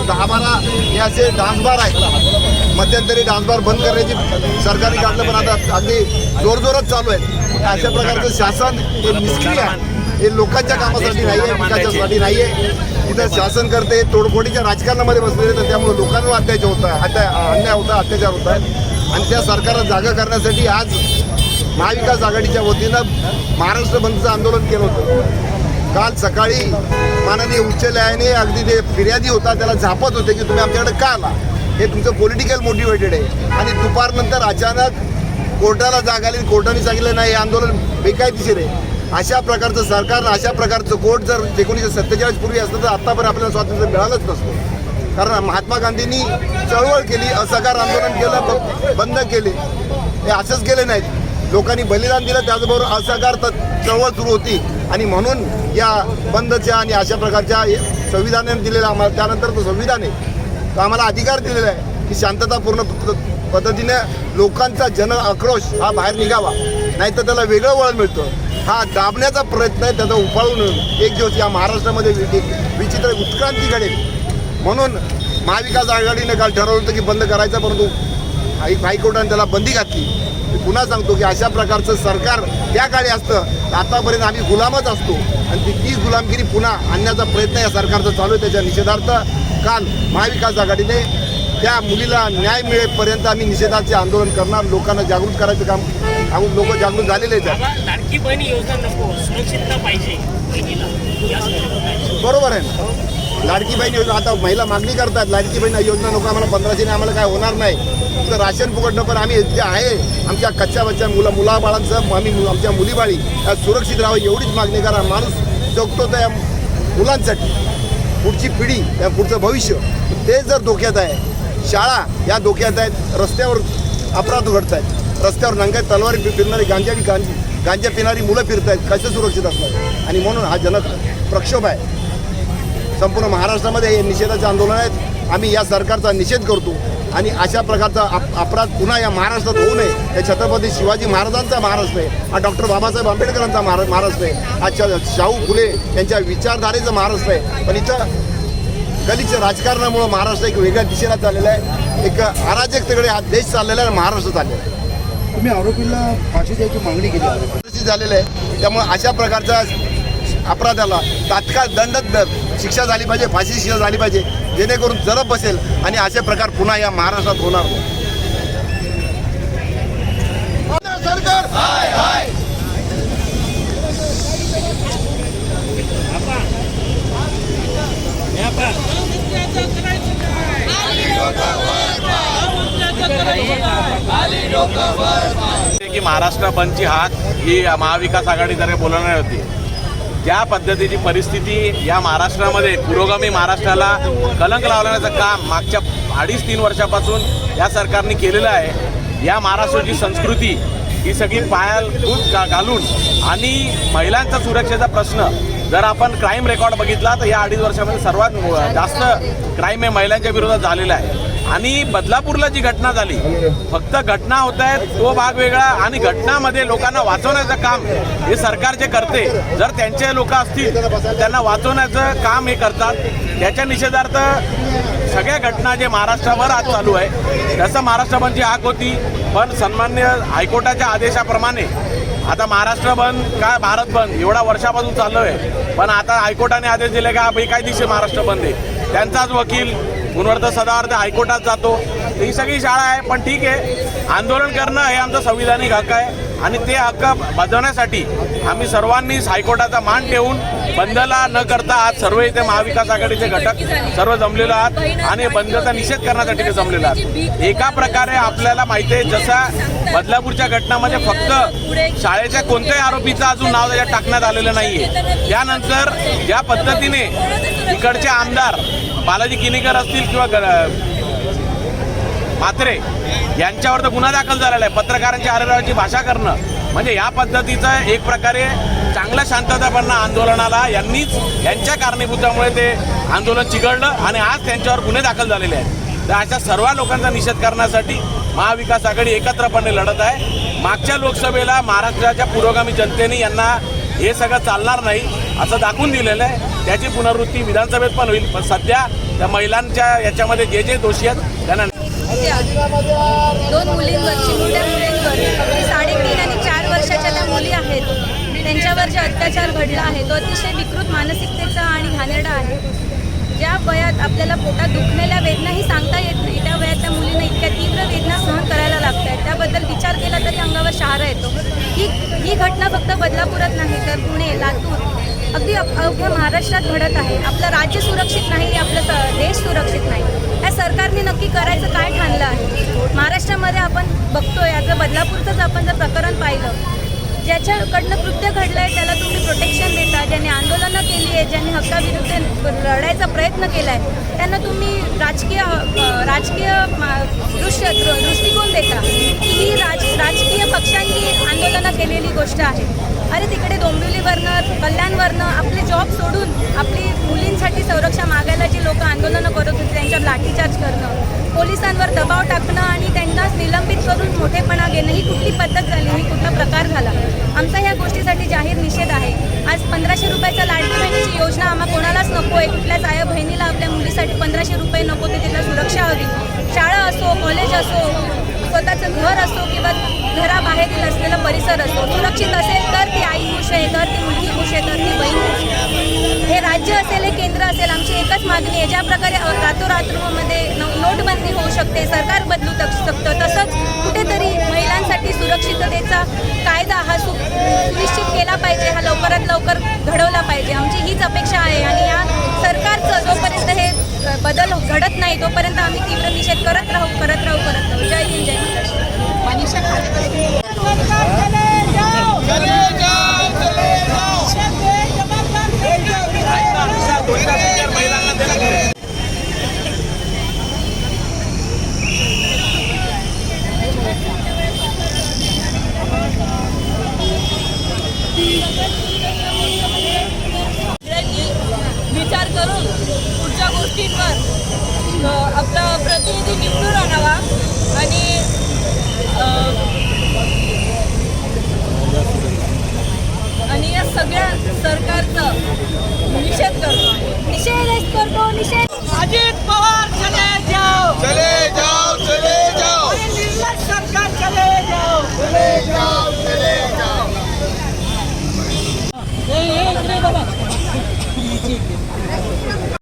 जवळपास दहा बारा हे असे डान्सबार आहेत. मध्यंतरी डान्सबार बंद करण्याची सरकारी काढलं पण आता अगदी जोरजोरात चालू आहे अशा प्रकारचं शासन हे निष्क्रिय आहे. हे लोकांच्या कामासाठी नाही आहे विकासासाठी नाही आहे इथं शासन करते तोडफोडीच्या राजकारणामध्ये बसलेले तर त्यामुळे लोकांवर अत्याचार होत आहे अत्या अन्याय होता अत्याचार होत आहे. आणि त्या सरकारला जागा करण्यासाठी आज महाविकास आघाडीच्या वतीनं महाराष्ट्र बंदचं आंदोलन केलं होतं. काल सकाळी माननीय उच्च न्यायालयाने अगदी ते फिर्यादी होता त्याला झापत होते की तुम्ही आमच्याकडे का आला? हे तुमचं पॉलिटिकल मोटिवेटेड आहे. आणि दुपारनंतर अचानक कोर्टाला जाग आली कोर्टाने सांगितलं नाही हे आंदोलन बेकायदेशीर आहे. अशा प्रकारचं सरकार अशा प्रकारचं कोर्ट जर एकोणीसशे सत्तेचाळीस पूर्वी असतं तर आत्तापर्यंत आपल्याला स्वातंत्र्य मिळालंच नसतं. कारण महात्मा गांधींनी चळवळ केली असहकार आंदोलन केलं बंद केले. हे असंच केले नाहीत. लोकांनी बलिदान दिलं त्याचबरोबर असहकार चळवळ सुरू होती. आणि म्हणून या बंदच्या आणि अशा प्रकारच्या संविधानाने दिलेलं आम्हाला त्यानंतर तो संविधान आहे. तो आम्हाला अधिकार दिलेला आहे की शांततापूर्ण पद्धतीने लोकांचा जन आक्रोश हा बाहेर निघावा. नाही तर त्याला वेगळं वळण मिळतं. हा दाबण्याचा प्रयत्न आहे त्याचा उफाळून एक दिवस या महाराष्ट्रामध्ये विचित्र उत्क्रांती घडेल. म्हणून महाविकास आघाडीने काल ठरवलं होतं की बंद करायचं परंतु हाय हायकोर्टाने त्याला बंदी घातली. मी पुन्हा सांगतो की अशा प्रकारचं सरकार त्या काळी असतं. आतापर्यंत आम्ही गुलामच असतो. आणि ती ती गुलामगिरी पुन्हा आणण्याचा प्रयत्न या सरकारचा चालू आहे. त्याच्या निषेधार्थ काल महाविकास आघाडीने त्या मुलीला न्याय मिळेपर्यंत आम्ही निषेधाचे आंदोलन करणार. लोकांना जागृत करायचं काम आम्ही लोक जागृत झालेले आहेत. लाडकी बहीण योजना नको. सुरक्षितता पाहिजे बरोबर आहे ना? लाडकी बहीण योजना आता महिला मागणी करतात लाडकी बहीण योजना नको आम्हाला पंधराशेने आम्हाला काय होणार नाही. तर राशन फुकटणं पण आम्ही जे आहे. आमच्या कच्च्या बच्च्या मुला मुलाबाळांचं आम्ही मु- आमच्या मुलीबाळी या सुरक्षित राहावं एवढीच मागणी करा. माणूस जगतो त्या मुलांसाठी. पुढची पिढी या पुढचं भविष्य. ते जर धोक्यात आहे शाळा या धोक्यात आहेत रस्त्यावर अपराध घडत आहेत रस्त्यावर नंगा तलवारी फिरणारी गांजा गांजा गांजा पिणारी मुलं फिरत आहेत कसं सुरक्षित असणार? आणि म्हणून हा जन प्रक्षोभ आहे. संपूर्ण महाराष्ट्रामध्ये हे निषेधाचे आंदोलन आहेत. आम्ही या सरकारचा निषेध करतो आणि अशा प्रकारचा अप अपराध पुन्हा या महाराष्ट्रात होऊ नये. हे छत्रपती शिवाजी महाराजांचा महाराष्ट्र आहे. हा डॉक्टर बाबासाहेब आंबेडकरांचा महारा महाराष्ट्र आहे. हा शाहू फुले यांच्या विचारधारेचं महाराष्ट्र आहे. पण इथं गलिच्छ राजकारणामुळं महाराष्ट्र एक वेगळ्या दिशेला चाललेला आहे. एक अराजकतेकडे हा देश चाललेला आहे महाराष्ट्र चाललेला आहे. तुम्ही आरोपीला फाशी द्यायची मागणी केली झालेलं आहे. त्यामुळे अशा प्रकारच्या अपराधाला तात्काळ दंड द- शिक्षा झाली पाहिजे फाशी शिक्षा झाली पाहिजे जेणेकरून जरब बसेल आणि असे प्रकार पुन्हा या महाराष्ट्रात होणार. नाही. सरकार! की महाराष्ट्र बंदची हाक ही महाविकास आघाडीतर्फे बोलवणार होती. ज्या पद्धतीची परिस्थिती या महाराष्ट्रामध्ये पुरोगामी महाराष्ट्राला कलंक लावण्याचं काम मागच्या अडीच तीन वर्षापासून या सरकारने केलेलं आहे. या महाराष्ट्राची संस्कृती ही सगळी पायाभूत का घालून आणि महिलांचा सुरक्षेचा प्रश्न जर आपण क्राईम रेकॉर्ड बघितला तर या अडीच वर्षामध्ये सर्वात जास्त क्राईम हे महिलांच्या विरोधात झालेला आहे. आणि बदलापूरला जी घटना झाली फक्त घटना होत आहेत तो भाग वेगळा आणि घटनामध्ये लोकांना वाचवण्याचं काम हे सरकार जे करते जर त्यांचे लोक असतील त्यांना वाचवण्याचं काम हे करतात. त्याच्या निषेधार्थ सगळ्या घटना जे महाराष्ट्रभर आज चालू आहे तसं महाराष्ट्र बंदची आग होती पण सन्मान्य हायकोर्टाच्या आदेशाप्रमाणे आता महाराष्ट्र बंद काय भारत बंद एवढा वर्षापासून चाललो आहे. पण आता हायकोर्टाने आदेश दिले का बेकायदेशीर महाराष्ट्र बंद आहे. त्यांचाच वकील गुणवर्ध सदार्थ हायकोर्टात जातो. ही सगळी शाळा आहे पण ठीक आहे. आंदोलन करणं हे आमचं संविधानिक हक्क आहे. आणि ते हक्क बजावण्यासाठी आम्ही सर्वांनीच हायकोर्टाचा मान ठेवून बंदला न करता आज सर्व इथे महाविकास आघाडीचे घटक सर्व जमलेलो आहात. आणि बंदचा निषेध करण्यासाठी ते जमलेलो आहात. एका प्रकारे आपल्याला माहिती आहे जसा बदलापूरच्या घटनामध्ये फक्त शाळेच्या कोणत्याही आरोपीचं अजून नाव त्याच्यात टाकण्यात आलेलं नाही आहे त्यानंतर ज्या पद्धतीने इकडचे आमदार बालाजी किनीकर असतील किंवा ग- म्हात्रे यांच्यावर तर गुन्हा दाखल झालेला आहे. पत्रकारांच्या आरोग्याची भाषा करणं. म्हणजे या पद्धतीचं एक प्रकारे चांगलं शांततापन्न आंदोलनाला यांनीच यांच्या कारणीभूतामुळे ते आंदोलन चिघळलं आणि आज त्यांच्यावर गुन्हे दाखल झालेले आहेत. तर अशा सर्व लोकांचा निषेध करण्यासाठी महाविकास आघाडी एकत्रपणे लढत आहे. मागच्या लोकसभेला महाराष्ट्राच्या पुरोगामी जनतेने यांना हे सगळं चालणार नाही असं दाखवून दिलेलं आहे. त्याची पुनरावृत्ती विधानसभेत पण होईल. पण सध्या त्या महिलांच्या याच्यामध्ये जे जे दोषी आहेत त्यांना दोन मुलींवरची मोठ्या मुलींवर साडेतीन आणि चार वर्षाच्या त्या मुली आहेत. त्यांच्यावर जे अत्याचार घडला आहे तो अतिशय विकृत मानसिकतेचा आणि घाणेरडा आहे. ज्या वयात आपल्याला पोटात दुखलेल्या वेदनाही सांगता येत नाही त्या वयात त्या मुलींना इतक्या तीव्र वेदना सहन करायला लागत आहेत त्याबद्दल विचार केला तरी अंगावर शहारा येतो. ही ही घटना फक्त बदलापुरात नाही तर पुणे लातूर अगदी अप- अवघ्या महाराष्ट्रात घडत आहे. आपलं राज्य सुरक्षित नाही आपलं देश सुरक्षित नाही. या सरकारने नक्की करायचं काय ठाणलं आहे? महाराष्ट्रामध्ये आपण बघतोय आता बदलापूरचंच आपण जर प्रकरण पाहिलं ज्याच्याकडनं कृत्य घडलं आहे त्याला तुम्ही प्रोटेक्शन देता ज्यांनी आंदोलनं केली आहे ज्यांनी हक्काविरुद्ध लढायचा प्रयत्न केला आहे त्यांना तुम्ही राजकीय राजकीय मा- दृश्य दृष्टिकोन देता. की ही राज राजकीय पक्षांनी आंदोलनं केलेली गोष्ट आहे. अरे तिकडे डोंबिवलीवरनं कल्याणवरनं आपले जॉब सोडून आपली मुलींसाठी संरक्षण मागायला जी लोक आंदोलनं करत होती त्यांच्यावर लाठीचार्ज करणं पोलिसांवर दबाव टाकणं आणि त्यांना निलंबित करून मोठेपणा घेणं ही कुठली पद्धत झाली ही कुठला प्रकार झाला? आमचा ह्या गोष्टीसाठी जाहीर निषेध आहे. आज पंधराशे रुपयाचा लाडकी बहिणीची योजना आम्हा कोणालाच नको आहे. कुठल्याच आया बहिणीला आपल्या मुलीसाठी पंधराशे रुपये नको ते तिला सुरक्षा हवी. शाळा असो कॉलेज असो स्वतःचं घर असो किंवा घराबाहेरील असलेला परिसर असो सुरक्षित असेल तर ती आई खुश आहे तर ती मुलगी खुश आहे तर ती बहीण खुश हे राज्य असेल हे केंद्र असेल आमची एकच मागणी आहे. ज्या प्रकारे अ, रातोरात्रमध्ये नोटबंदी होऊ शकते सरकार बदलू तक शकतं तसंच कुठेतरी महिलांसाठी सुरक्षिततेचा कायदा हा सु सुनिश्चित केला पाहिजे हा लवकरात लवकर घडवला पाहिजे. आमची हीच अपेक्षा आहे आणि या सरकारचं जोपर्यंत हे बदल घडत नाही तोपर्यंत आम्ही तीव्र निषेध करत राहू करत राहू करत राहू. जय हिंद जय विचार करून पुढच्या गोष्टींवर आपला सगळ्या सरकारचं निषेध करतो. निषेध करतो निषेध. अजित पवार चले जाओ. चले